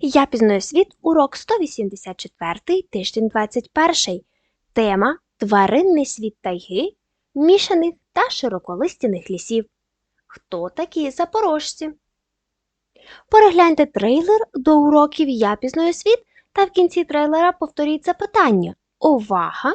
Я пізнаю світ, урок 184, тиждень 21. Тема Тваринний світ тайги, мішаних та широколистяних лісів. Хто такі запорожці? Перегляньте трейлер до уроків Я пізнаю світ та в кінці трейлера повторіть запитання. Увага!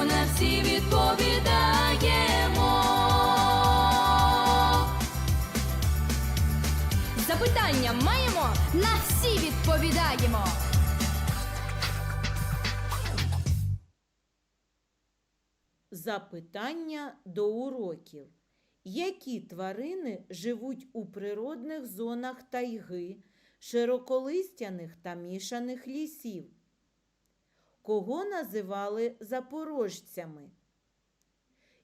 Запитання маємо, на всі відповідаємо. Запитання до уроків. Які тварини живуть у природних зонах тайги, широколистяних та мішаних лісів? Кого називали запорожцями?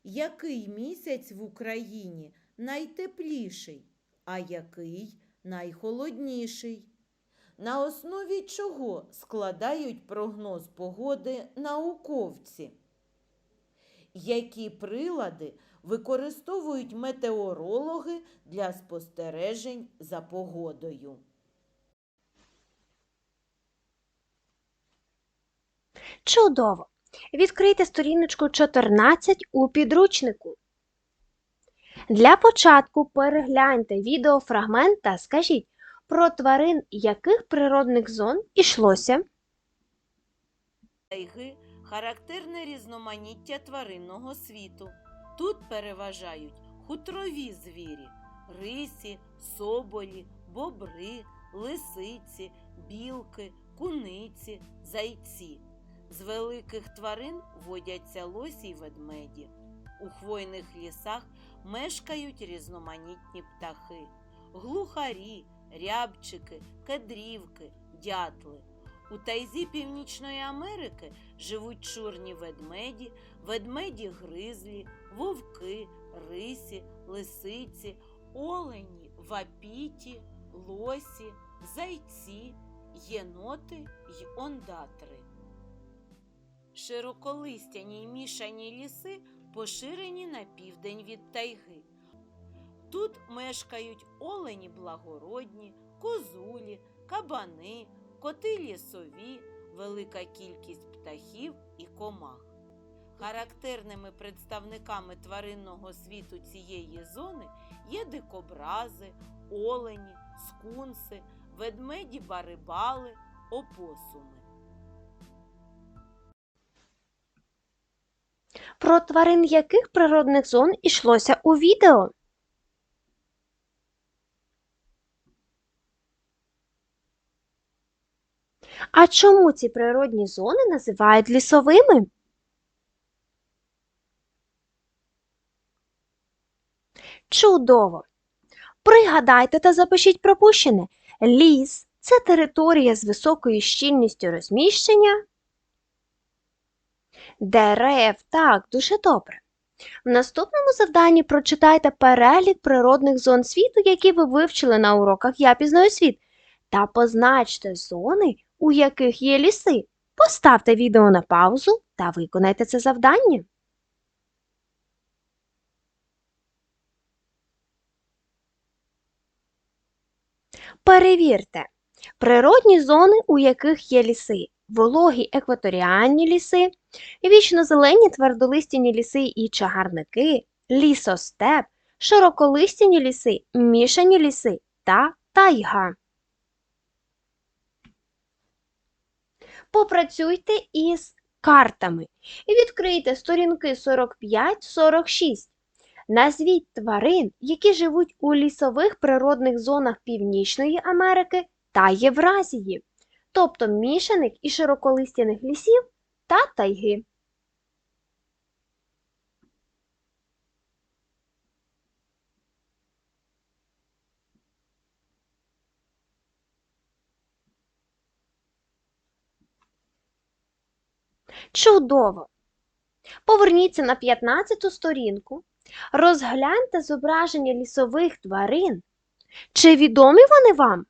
Який місяць в Україні найтепліший, а який найхолодніший? На основі чого складають прогноз погоди науковці? Які прилади використовують метеорологи для спостережень за погодою? Чудово! Відкрийте сторіночку 14 у підручнику. Для початку перегляньте відеофрагмент та скажіть, про тварин яких природних зон ішлося. Тайги характерне різноманіття тваринного світу. Тут переважають хутрові звірі, рисі, соболі, бобри, лисиці, білки, куниці, зайці. З великих тварин водяться лосі й ведмеді. У хвойних лісах мешкають різноманітні птахи, глухарі, рябчики, кедрівки, дятли. У тайзі Північної Америки живуть чорні ведмеді, ведмеді гризлі, вовки, рисі, лисиці, олені, вапіті, лосі, зайці, єноти й ондатри. Широколистяні й мішані ліси поширені на південь від тайги. Тут мешкають олені благородні, козулі, кабани, коти лісові, велика кількість птахів і комах. Характерними представниками тваринного світу цієї зони є дикобрази, олені, скунси, ведмеді барибали, опосуми. Про тварин яких природних зон ішлося у відео. А чому ці природні зони називають лісовими? Чудово! Пригадайте та запишіть пропущене. Ліс це територія з високою щільністю розміщення. Дерев, так, дуже добре. В наступному завданні прочитайте перелік природних зон світу, які ви вивчили на уроках Я пізнаю світ, та позначте зони, у яких є ліси. Поставте відео на паузу та виконайте це завдання. Перевірте. Природні зони, у яких є ліси. Вологі екваторіальні ліси, вічнозелені твердолистяні ліси і чагарники, лісостеп, широколистяні ліси, мішані ліси та тайга. Попрацюйте із картами і відкрийте сторінки 45-46. Назвіть тварин, які живуть у лісових природних зонах Північної Америки та Євразії, тобто мішаних і широколистяних лісів та тайги. Чудово! Поверніться на 15-ту сторінку, розгляньте зображення лісових тварин. Чи відомі вони вам?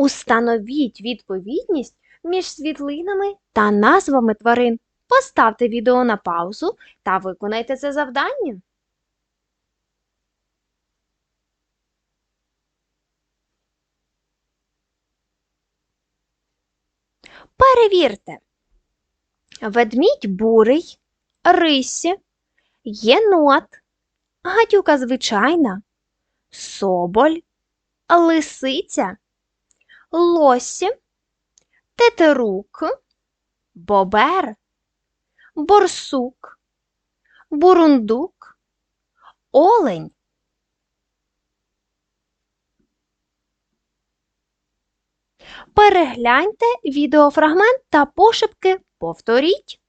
Установіть відповідність між світлинами та назвами тварин. Поставте відео на паузу та виконайте це завдання. Перевірте. Ведмідь бурий, рисі, єнот, гадюка звичайна, соболь, лисиця, лосі, тетерук, бобер, борсук, бурундук, олень. Перегляньте відеофрагмент та пошепки повторіть.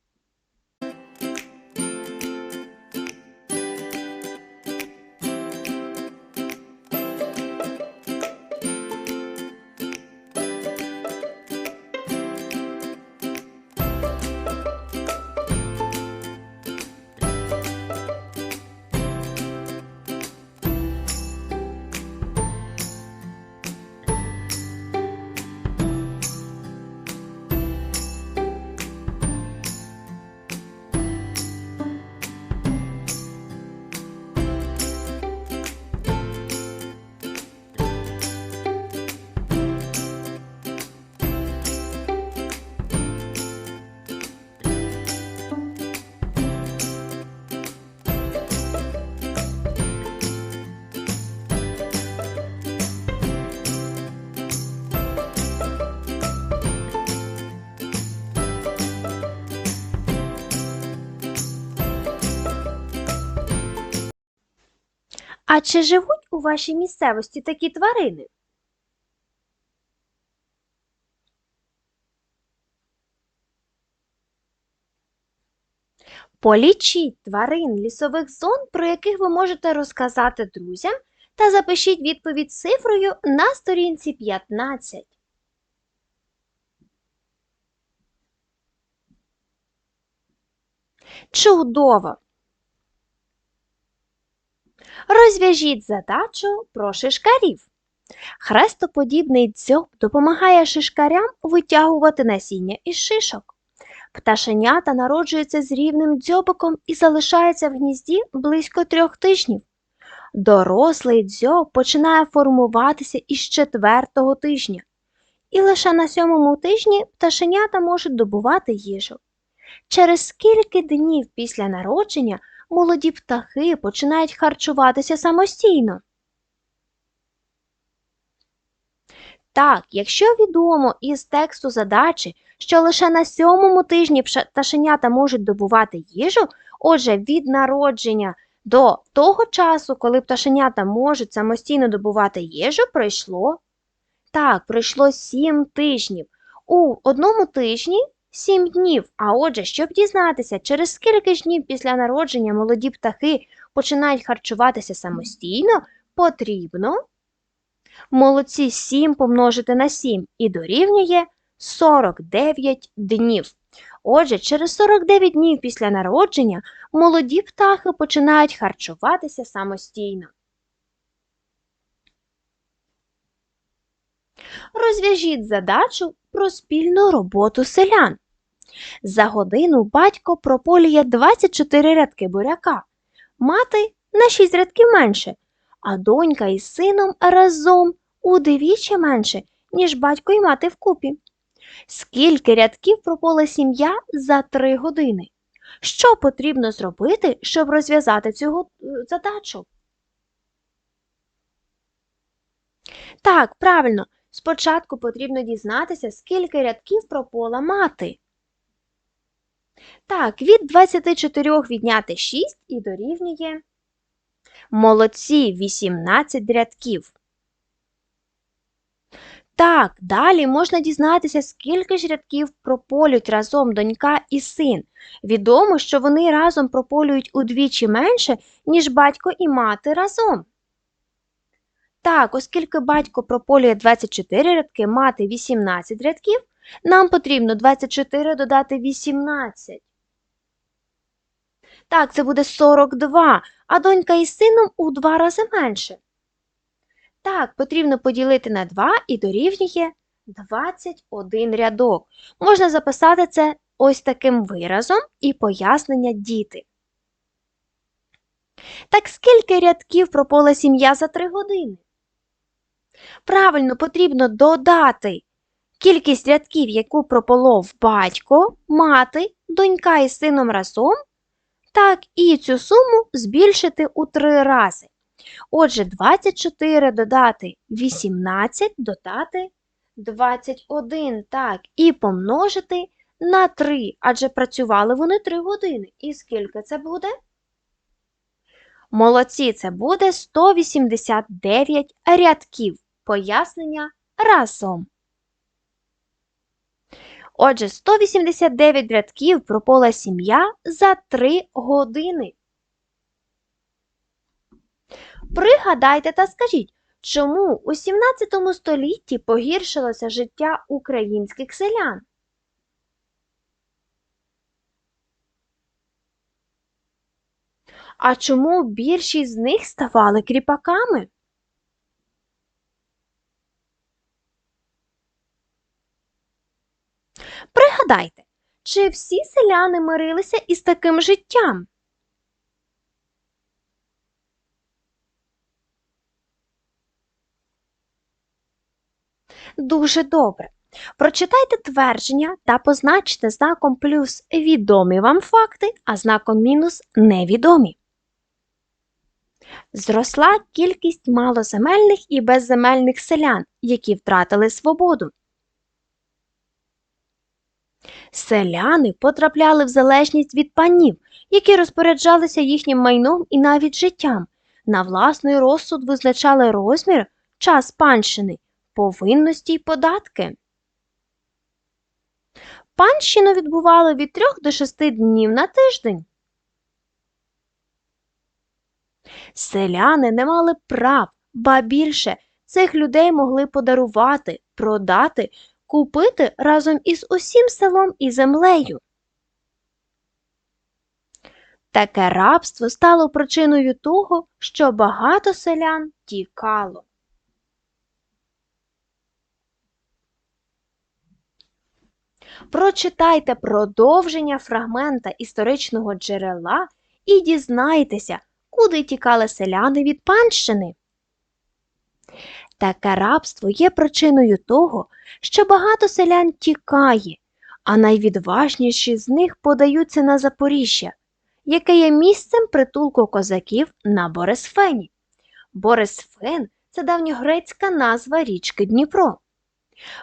А чи живуть у вашій місцевості такі тварини? Полічіть тварин лісових зон, про яких ви можете розказати друзям, та запишіть відповідь цифрою на сторінці 15. Чудово! Розв'яжіть задачу про шишкарів. Хрестоподібний дзьоб допомагає шишкарям витягувати насіння із шишок. Пташенята народжуються з рівним дзьобиком і залишаються в гнізді близько трьох тижнів. Дорослий дзьоб починає формуватися із четвертого тижня. І лише на сьомому тижні пташенята можуть добувати їжу. Через скільки днів після народження молоді птахи починають харчуватися самостійно. Так, якщо відомо із тексту задачі, що лише на сьомому тижні пташенята можуть добувати їжу, отже, від народження до того часу, коли пташенята можуть самостійно добувати їжу, пройшло так, пройшло сім тижнів. У одному тижні Сім днів. А отже, щоб дізнатися, через скільки ж днів після народження молоді птахи починають харчуватися самостійно, потрібно молодці 7 помножити на 7 і дорівнює 49 днів. Отже, через 49 днів після народження молоді птахи починають харчуватися самостійно. Розв'яжіть задачу про спільну роботу селян. За годину батько прополює 24 рядки буряка, мати на 6 рядків менше, а донька із сином разом удвічі менше, ніж батько і мати вкупі. Скільки рядків прополе сім'я за 3 години? Що потрібно зробити, щоб розв'язати цю задачу? Так, правильно, спочатку потрібно дізнатися, скільки рядків пропола мати. Так, від 24 відняти 6 і дорівнює. Молодці 18 рядків. Так, далі можна дізнатися, скільки ж рядків прополють разом донька і син. Відомо, що вони разом прополюють удвічі менше, ніж батько і мати разом. Так, оскільки батько прополює 24 рядки, мати 18 рядків, нам потрібно 24 додати 18. Так, це буде 42, а донька із сином у два рази менше. Так, потрібно поділити на 2 і дорівнює 21 рядок. Можна записати це ось таким виразом і пояснення діти. Так скільки рядків пропола сім'я за 3 години? Правильно, потрібно додати кількість рядків, яку прополов батько, мати, донька із сином разом, так і цю суму збільшити у 3 рази. Отже, 24 додати 18, додати 21, так, і помножити на 3, адже працювали вони 3 години. І скільки це буде? Молодці, це буде 189 рядків. Пояснення разом. Отже, 189 рядків пропола сім'я за 3 години. Пригадайте та скажіть, чому у 17 столітті погіршилося життя українських селян? А чому більшість з них ставали кріпаками? Пригадайте, чи всі селяни мирилися із таким життям? Дуже добре. Прочитайте твердження та позначте знаком плюс відомі вам факти, а знаком мінус невідомі. Зросла кількість малоземельних і безземельних селян, які втратили свободу. Селяни потрапляли в залежність від панів, які розпоряджалися їхнім майном і навіть життям. На власний розсуд визначали розмір, час панщини, повинності й податки. Панщину відбували від 3 до 6 днів на тиждень. Селяни не мали прав, ба більше цих людей могли подарувати, продати, купити разом із усім селом і землею. Таке рабство стало причиною того, що багато селян тікало. Прочитайте продовження фрагмента історичного джерела і дізнайтеся, куди тікали селяни від панщини. Таке рабство є причиною того, що багато селян тікає, а найвідважніші з них подаються на Запоріжжя, яке є місцем притулку козаків на Борисфені. Борисфен це давньогрецька назва річки Дніпро.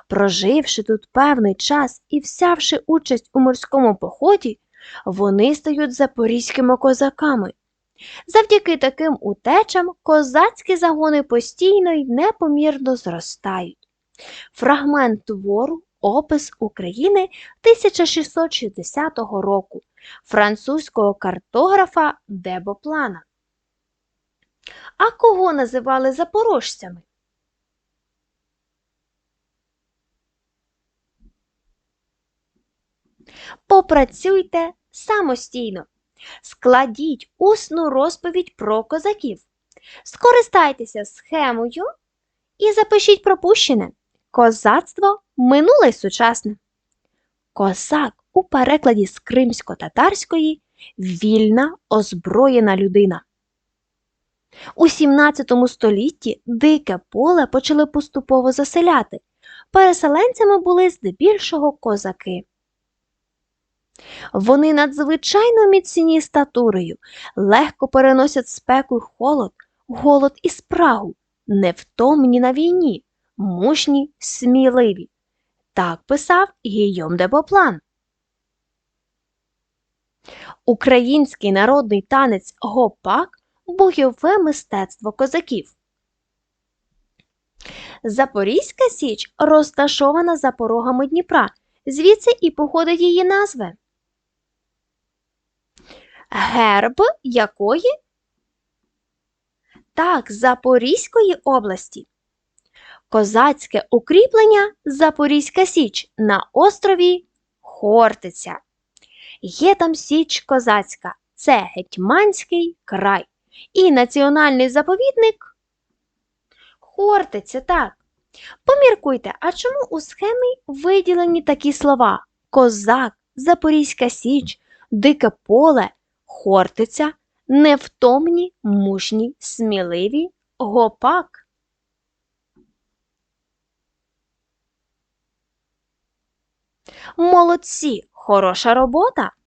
Проживши тут певний час і взявши участь у морському поході, вони стають запорізькими козаками. Завдяки таким утечам козацькі загони постійно й непомірно зростають. Фрагмент твору Опис України 1660 року французького картографа Дебоплана. А кого називали запорожцями? Попрацюйте самостійно. Складіть усну розповідь про козаків. Скористайтеся схемою і запишіть пропущене козацтво минуле й сучасне. Козак у перекладі з кримсько-татарської вільна озброєна людина. У 17 столітті дике поле почали поступово заселяти. Переселенцями були здебільшого козаки. Вони надзвичайно міцні статурою, легко переносять спеку й холод, голод і спрагу, невтомні на війні, мужні, сміливі. Так писав Гійом де Боплан. Український народний танець гопак бойове мистецтво козаків. Запорізька Січ розташована за порогами Дніпра, звідси і походить її назви. Герб якої? Так, Запорізької області. Козацьке укріплення Запорізька Січ на острові Хортиця. Є там Січ Козацька, це Гетьманський край. І національний заповідник Хортиця, так. Поміркуйте, а чому у схемі виділені такі слова: Козак, Запорізька Січ, Дике поле, Хортиця, невтомні, мужні, сміливі, гопак. Молодці, хороша робота!